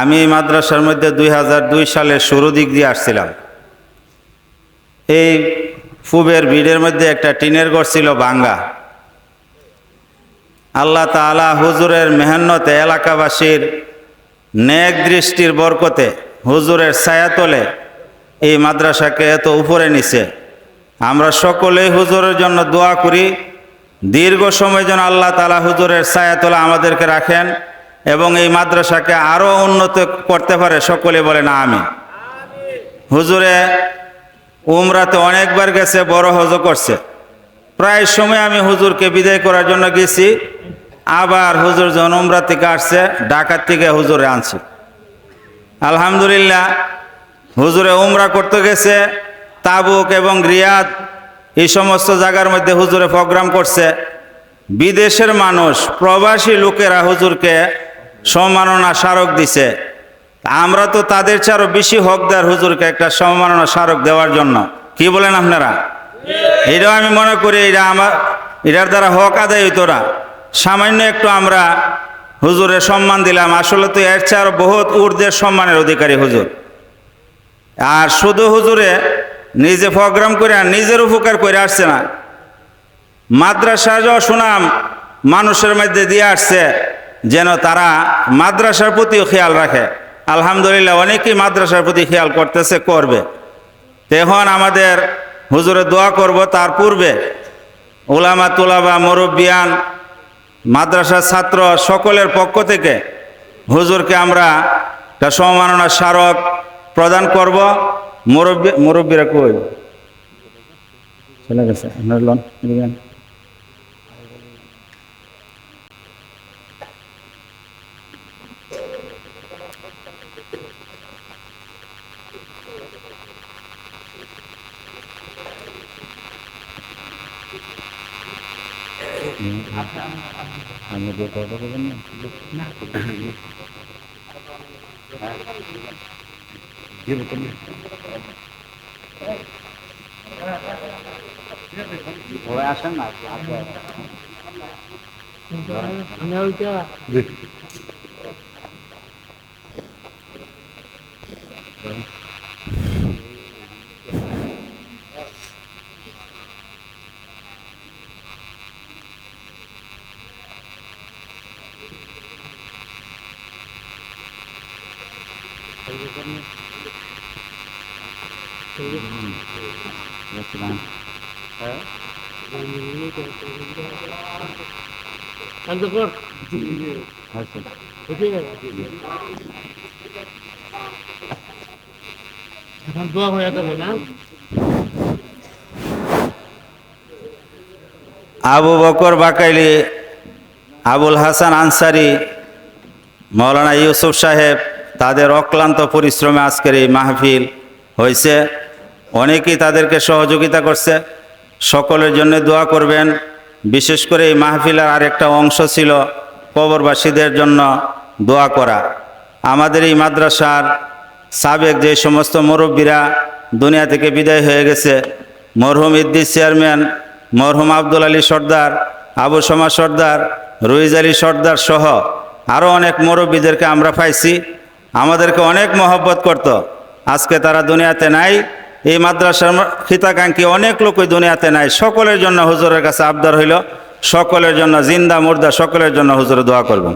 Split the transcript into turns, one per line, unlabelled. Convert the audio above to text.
আমি এই মাদ্রাসার মধ্যে দুই হাজার দুই সালের শুরু দিক দিয়ে আসছিলাম। এই ফুবের ভিড়ের মধ্যে একটা টিনের ঘর ছিল ভাঙ্গা। আল্লাহ তাআলা হুজুরের মেহনতে এলাকাবাসীর নেক দৃষ্টির বরকতে হুজুরের ছায়াতলে এই মাদ্রাসাকে এত উপরে নিছে। আমরা সকলেই হুজুরের জন্য দোয়া করি। দীর্ঘ সময় যেন আল্লাহ তালা হুজুরের ছায়াতলে আমাদেরকে রাখেন। এবং এই মাদ্রাসাকে আরও উন্নত করতে পারে, সকলে বলে না আমি হুজুরে, উমরাতে অনেকবার গেছে, বড় হজও করছে। প্রায় সময় আমি হুজুরকে বিদায় করার জন্য গেছি, আবার হুজুর যখন উমরা থেকে আসছে, ঢাকার থেকে হুজুরে আনছি। আলহামদুলিল্লাহ, হুজুরে উমরা করতে গেছে, তাবুক এবং রিয়াদ, এই সমস্ত জায়গার মধ্যে হুজুরে প্রোগ্রাম করছে। বিদেশের মানুষ, প্রবাসী লোকেরা হুজুরকে সম্মাননা স্মারক দিছে। আমরা তো তাদের চেয়ে আরও বেশি হকদার হুজুরকে একটা সম্মাননা স্মারক দেওয়ার জন্য। কি বলেন আপনারা? এটাও আমি মনে করি এটা আমার এটার দ্বারা হক আদায় হইতো না। সামান্য একটু আমরা হুজুরের সম্মান দিলাম। আসলে তো এর চেয়ে আরও বহুত ঊর্ধ্বের সম্মানের অধিকারী হুজুর। আর শুধু হুজুরে নিজে প্রোগ্রাম করে আর নিজের উপকার করে আসছে না। মাদ্রাসা যাওয়া সুনাম মানুষের মধ্যে দিয়ে আসছে। যেন তারা মাদ্রাসার প্রতিও খেয়াল রাখে। আলহামদুলিল্লাহ, অনেকেই মাদ্রাসার প্রতি খেয়াল করতেছে, করবে। তো এখন আমাদের হুজুরে দোয়া করব, তার পূর্বে ওলামা তুলাবা, মুরব্বিয়ান, মাদ্রাসার ছাত্র সকলের পক্ষ থেকে হুজুরকে আমরা একটা সম্মাননা স্মারক প্রদান করব। মুরব্বী মুরব্বীরা কই? চলে গেছে আমি যে কথা বলবেন না ওরা আসেন না
অন্তপর এখন দোয়া হয়ে যাবে না
আবু বকর বাকাইলি আবুল হাসান আনসারি মৌলানা ইউসুফ সাহেব তাদের অক্লান্ত পরিশ্রমে আজকের এই মাহফিল হয়েছে। অনেকেই তাদেরকে সহযোগিতা করছে। সকলের জন্য দোয়া করবেন। বিশেষ করে এই মাহফিলের আরেকটা অংশ ছিল কবরবাসীদের জন্য দোয়া করা। আমাদের এই মাদ্রাসার সাবেক যে সমস্ত মুরব্বীরা দুনিয়া থেকে বিদায় হয়ে গেছে, মরহুম ইদ্দিস চেয়ারম্যান, মরহুম আব্দুল আলী সর্দার, আবু সমা সর্দার, রুইজ আলী সর্দার সহ আরও অনেক মুরব্বীদেরকে আমরা পাইছি। আমাদেরকে অনেক মহব্বত করত। আজকে তারা দুনিয়াতে নাই, এই মাদ্রাসার হিতাকাঙ্ক্ষী অনেক লোকই দুনিয়াতে নাই। সকলের জন্য হুজুরের কাছে আবদার হইল, সকলের জন্য জিন্দা মুর্দা, সকলের জন্য হুজুরে দোয়া করবেন।